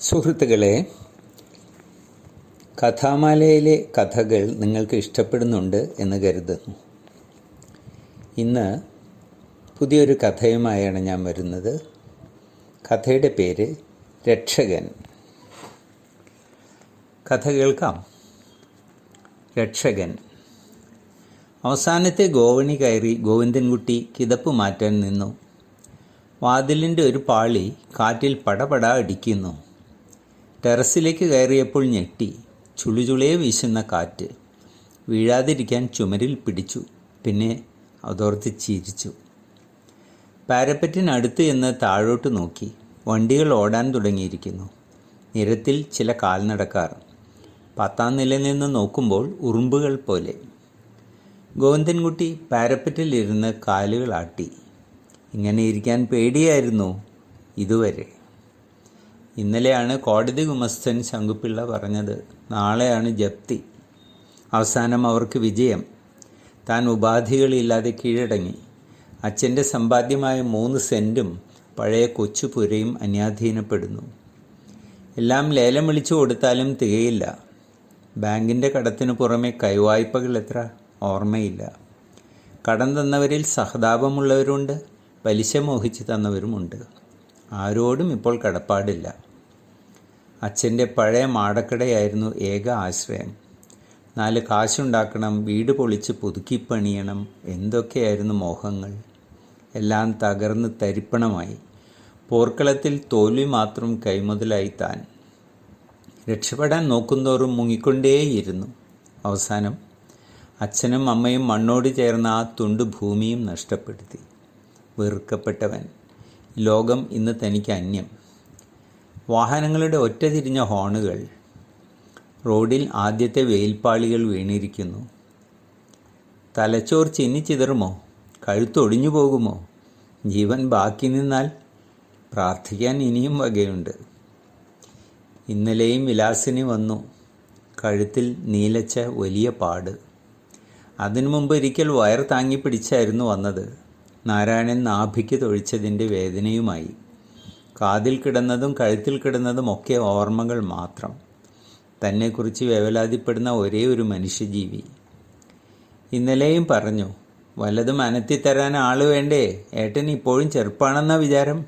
സുഹൃത്തുക്കളെ കഥാമാലയിലെ കഥകൾ നിങ്ങൾക്ക് ഇഷ്ടപ്പെടുന്നുണ്ട് എന്ന് കരുതുന്നു. ഇന്ന് പുതിയൊരു കഥയുമായാണ് ഞാൻ വരുന്നത്. കഥയുടെ പേര് രക്ഷകൻ. കഥ കേൾക്കാം. രക്ഷകൻ. അവസാനത്തെ ഗോവണി കയറി ഗോവിന്ദൻകുട്ടി കിതപ്പ് മാറ്റാൻ നിന്നു. വാതിലിന്റെ ഒരു പാളി കാറ്റിൽ പടപട അടിക്കുന്നു ടെറസിലേക്ക് കയറിയപ്പോൾ ഞെട്ടി. ചുളുചുളയെ വീശുന്ന കാറ്റ്. വീഴാതിരിക്കാൻ ചുമരിൽ പിടിച്ചു. പിന്നെ അതോർത്തി ചിരിച്ചു. പാരപ്പറ്റിനടുത്ത് എന്ന് താഴോട്ട് നോക്കി. വണ്ടികൾ ഓടാൻ തുടങ്ങിയിരിക്കുന്നു. നിരത്തിൽ ചില കാൽനടക്കാർ. പത്താം നിലയിൽ നിന്ന് നോക്കുമ്പോൾ ഉറുമ്പുകൾ പോലെ. ഗോവിന്ദൻകുട്ടി പാരപ്പറ്റിലിരുന്ന് കാലുകൾ ആട്ടി. ഇങ്ങനെ ഇരിക്കാൻ പേടിയായിരുന്നു ഇതുവരെ. ഇന്നലെയാണ് കോടതി ഗുമസ്തൻ ശങ്കുപിള്ള പറഞ്ഞത്. നാളെയാണ് ജപ്തി. അവസാനം അവർക്ക് വിജയം. താൻ ഉപാധികളില്ലാതെ കീഴടങ്ങി. അച്ഛന്റെ സമ്പാദ്യമായ മൂന്ന് സെന്റും പഴയ കൊച്ചുപുരയും അന്യാധീനപ്പെടുന്നു. എല്ലാം ലേലം വിളിച്ചു കൊടുത്താലും തികയില്ല. ബാങ്കിന്റെ കടത്തിനു പുറമെ കൈവായ്പകൾ എത്ര? ഓർമ്മയില്ല. കടം തന്നവരിൽ സഹതാപമുള്ളവരുണ്ട് പലിശ മോഹിച്ച് തന്നവരുമുണ്ട്. ആരോടും ഇപ്പോൾ കടപ്പാടില്ല. അച്ഛന്റെ പഴയ മാടക്കടയായിരുന്നു ഏക ആശ്രയം. നാല് കാശുണ്ടാക്കണം വീട് പൊളിച്ച് പുതുക്കിപ്പണിയണം എന്തൊക്കെയായിരുന്നു മോഹങ്ങൾ. എല്ലാം തകർന്ന് തരിപ്പണമായി. പോർക്കളത്തിൽ തോൽവി മാത്രം കൈമുതലായി താൻ. രക്ഷപ്പെടാൻ നോക്കുന്നവരും മുങ്ങിക്കൊണ്ടേയിരുന്നു. അവസാനം അച്ഛനും അമ്മയും മണ്ണോട് ചേർന്ന ആ തുണ്ട് ഭൂമിയും നഷ്ടപ്പെടുത്തി. വെറുക്കപ്പെട്ടവൻ. ലോകം ഇന്ന് തനിക്ക് അന്യം. വാഹനങ്ങളുടെ ഒറ്റ തിരിഞ്ഞ ഹോണുകൾ റോഡിൽ ആദ്യത്തെ വെയിൽപ്പാളികൾ വീണിരിക്കുന്നു. തലച്ചോർ ചിന്നിച്ചിതറുമോ കഴുത്തൊടിഞ്ഞു പോകുമോ? ജീവൻ ബാക്കി നിന്നാൽ പ്രാർത്ഥിക്കാൻ ഇനിയും വകയുണ്ട്. ഇന്നലെയും വിലാസിനി വന്നു. കഴുത്തിൽ നീലച്ച വലിയ പാട്. അതിനു മുമ്പ് ഒരിക്കൽ വയർ താങ്ങി പിടിച്ചായിരുന്നു വന്നത്. നാരായണൻ നാഭിക്ക് തൊഴിച്ചതിന്റെ വേദനയുമായി. കാതിൽ കിടന്നതും കഴുത്തിൽ കിടന്നതും ഒക്കെ ഓർമ്മകൾ മാത്രം. തന്നെക്കുറിച്ച് വേവലാതിപ്പെടുന്ന ഒരേ ഒരു മനുഷ്യജീവി. ഇന്നലെയും പറഞ്ഞു വല്ലതും അനത്തിത്തരാൻ ആൾ വേണ്ടേ? ഏട്ടൻ ഇപ്പോഴും ചെറുപ്പാണെന്ന വിചാരം?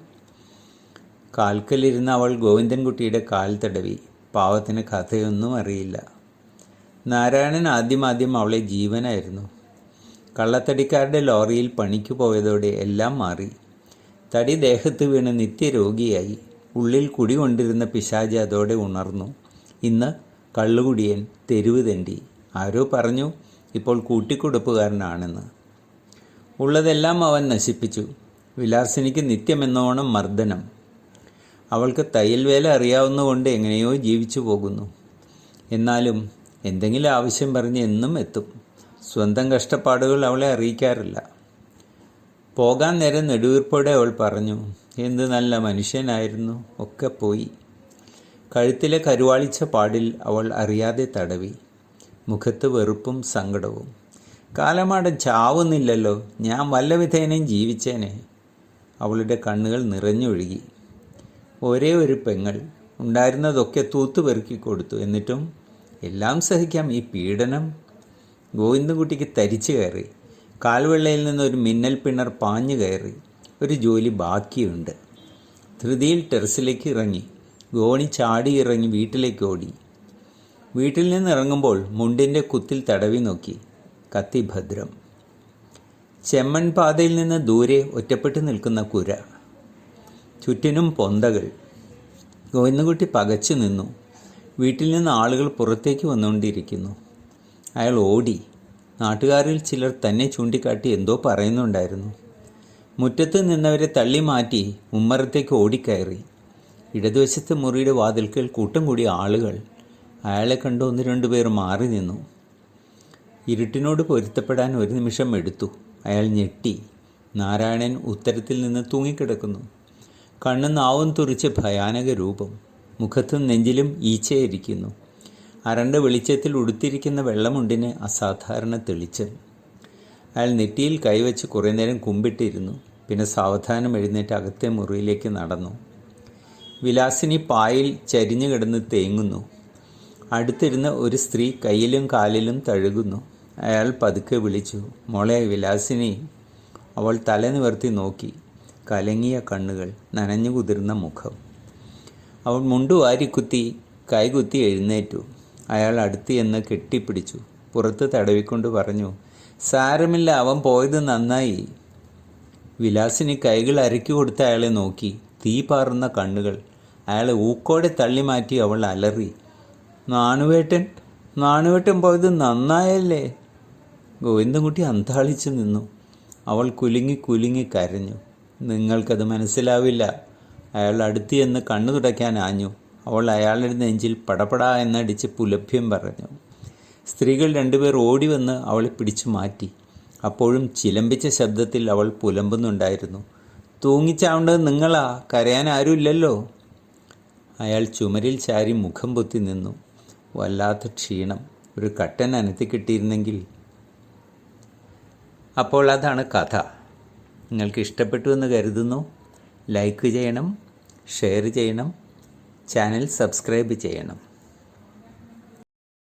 കാൽക്കലിരുന്ന അവൾ ഗോവിന്ദൻകുട്ടിയുടെ കാൽ തടവി. പാവത്തിന് കഥയൊന്നും അറിയില്ല. നാരായണൻ ആദ്യമാദ്യം അവളെ ജീവനായിരുന്നു. കള്ളത്തടിക്കാരുടെ ലോറിയിൽ പണിക്ക് പോയതോടെ എല്ലാം മാറി. തടി ദേഹത്ത് വീണ് നിത്യരോഗിയായി ഉള്ളിൽ കുടികൊണ്ടിരുന്ന പിശാജ് അതോടെ ഉണർന്നു. ഇന്ന് കള്ളുകുടിയൻ തെരുവ് തെണ്ടി. ആരോ പറഞ്ഞു ഇപ്പോൾ കൂട്ടിക്കൊടുപ്പുകാരനാണെന്ന്. ഉള്ളതെല്ലാം അവൻ നശിപ്പിച്ചു. വിലാസിനിക്ക് നിത്യമെന്നോണം മർദ്ദനം. അവൾക്ക് തയ്യൽ വേല അറിയാവുന്നതുകൊണ്ട് എങ്ങനെയോ ജീവിച്ചു പോകുന്നു. എന്നാലും എന്തെങ്കിലും ആവശ്യം പറഞ്ഞ് എന്നും എത്തും. സ്വന്തം കഷ്ടപ്പാടുകൾ അവളെ അറിയിക്കാറില്ല. പോകാൻ നേരം നെടുവീർപ്പോടെ അവൾ പറഞ്ഞു എന്ത് നല്ല മനുഷ്യനായിരുന്നു. ഒക്കെ പോയി. കഴുത്തിലെ കരുവാളിച്ച പാടിൽ അവൾ അറിയാതെ തടവി. മുഖത്ത് വെറുപ്പും സങ്കടവും. കാലമാടൻ ചാവുന്നില്ലല്ലോ ഞാൻ വല്ല വിധേനയും ജീവിച്ചേനെ. അവളുടെ കണ്ണുകൾ നിറഞ്ഞൊഴുകി. ഒരേ ഒരു പെങ്ങൾ ഉണ്ടായിരുന്നതൊക്കെ തൂത്തുപെറുക്കി കൊടുത്തു. എന്നിട്ടും എല്ലാം സഹിക്കാം ഈ പീഡനം. ഗോവിന്ദൻകുട്ടിക്ക് തരിച്ചു കയറി. കാൽവെള്ളയിൽ നിന്ന് ഒരു മിന്നൽ പിണർ പാഞ്ഞു കയറി. ഒരു ജോലി ബാക്കിയുണ്ട്. ധൃതിയിൽ ടെറസിലേക്ക് ഇറങ്ങി. ഗോണി ചാടി ഇറങ്ങി വീട്ടിലേക്ക് ഓടി. വീട്ടിൽ നിന്ന് ഇറങ്ങുമ്പോൾ മുണ്ടിന്റെ കുത്തിൽ തടവി നോക്കി. കത്തി ഭദ്രം. ചെമ്മൺ പാതയിൽ നിന്ന് ദൂരെ ഒറ്റപ്പെട്ടു നിൽക്കുന്ന കുര. ചുറ്റിനും പൊന്തകൾ. ഗോവിന്ദൻകുട്ടി പകച്ചു നിന്നു. വീട്ടിൽ നിന്ന് ആളുകൾ പുറത്തേക്ക് വന്നുകൊണ്ടിരിക്കുന്നു. അയാൾ ഓടി. നാട്ടുകാരിൽ ചിലർ തന്നെ ചൂണ്ടിക്കാട്ടി എന്തോ പറയുന്നുണ്ടായിരുന്നു. മുറ്റത്ത് നിന്നവരെ തള്ളി മാറ്റി ഉമ്മറത്തേക്ക് ഓടിക്കയറി. ഇടതുവശത്തെ മുറിയുടെ വാതിൽക്കൽ കൂട്ടം കൂടിയ ആളുകൾ. അയാളെ കണ്ട് ഒന്ന് രണ്ടു പേർ മാറി നിന്നു. ഇരുട്ടിനോട് പൊരുത്തപ്പെടാൻ ഒരു നിമിഷം എടുത്തു. അയാൾ ഞെട്ടി. നാരായണൻ ഉത്തരത്തിൽ നിന്ന് തൂങ്ങിക്കിടക്കുന്നു. കണ്ണു നാവും തുറിച്ച് ഭയാനക രൂപം. മുഖത്തും നെഞ്ചിലും ഈച്ചയിരിക്കുന്നു അരണ്ട വെളിച്ചത്തിൽ ഉടുത്തിരിക്കുന്ന വെള്ളമുണ്ടിന് അസാധാരണ തെളിച്ചം അയാൾ നെറ്റിയിൽ കൈവച്ച് കുറേ നേരം കുമ്പിട്ടിരുന്നു. പിന്നെ സാവധാനം എഴുന്നേറ്റ് അകത്തെ മുറിയിലേക്ക് നടന്നു. വിലാസിനി പായിൽ ചരിഞ്ഞു കിടന്ന് തേങ്ങുന്നു. അടുത്തിരുന്ന ഒരു സ്ത്രീ കയ്യിലും കാലിലും തഴുകുന്നു. അയാൾ പതുക്കെ വിളിച്ചു മോളെ വിലാസിനി. അവൾ തല നിവർത്തി നോക്കി. കലങ്ങിയ കണ്ണുകൾ നനഞ്ഞു കുതിർന്ന മുഖം. അവൾ മുണ്ടു വാരിക്കുത്തി കൈകുത്തി എഴുന്നേറ്റു. അയാൾ അടുത്ത് എന്ന് കെട്ടിപ്പിടിച്ചു. പുറത്ത് തടവിക്കൊണ്ട് പറഞ്ഞു സാരമില്ല അവൻ പോയത് നന്നായി. വിലാസിന് കൈകൾ അരക്കി കൊടുത്ത് അയാളെ നോക്കി. തീ പാറുന്ന കണ്ണുകൾ. അയാളെ ഊക്കോടെ തള്ളി മാറ്റി അവൾ അലറി നാണുവേട്ടൻ നാണുവേട്ടൻ പോയത് നന്നായല്ലേ? ഗോവിന്ദൻകുട്ടി അന്താളിച്ചു നിന്നു. അവൾ കുലുങ്ങി കുലുങ്ങി കരഞ്ഞു. നിങ്ങൾക്കത് മനസ്സിലാവില്ല. അയാൾ അടുത്ത് ചെന്ന് കണ്ണു തുടയ്ക്കാൻ ആഞ്ഞു. അവൾ അയാളുടെ നെഞ്ചിൽ പടപടാ എന്നടിച്ച് പുലഭ്യം പറഞ്ഞു. സ്ത്രീകൾ രണ്ടുപേർ ഓടി വന്ന് അവളെ പിടിച്ചു മാറ്റി. അപ്പോഴും ചിലമ്പിച്ച ശബ്ദത്തിൽ അവൾ പുലമ്പുന്നുണ്ടായിരുന്നു. തൂങ്ങിച്ചാവേണ്ടത് നിങ്ങളാ കരയാൻ ആരുമില്ലല്ലോ. അയാൾ ചുമരിൽ ചാരി മുഖം പൊത്തി നിന്നു. വല്ലാത്ത ക്ഷീണം. ഒരു കട്ടൻ അനത്തി കിട്ടിയിരുന്നെങ്കിൽ. അപ്പോൾ അതാണ് കഥ. നിങ്ങൾക്ക് ഇഷ്ടപ്പെട്ടു എന്ന് കരുതുന്നു. ലൈക്ക് ചെയ്യണം ഷെയർ ചെയ്യണം. ചാനൽ സബ്സ്ക്രൈബ് ചെയ്യണം.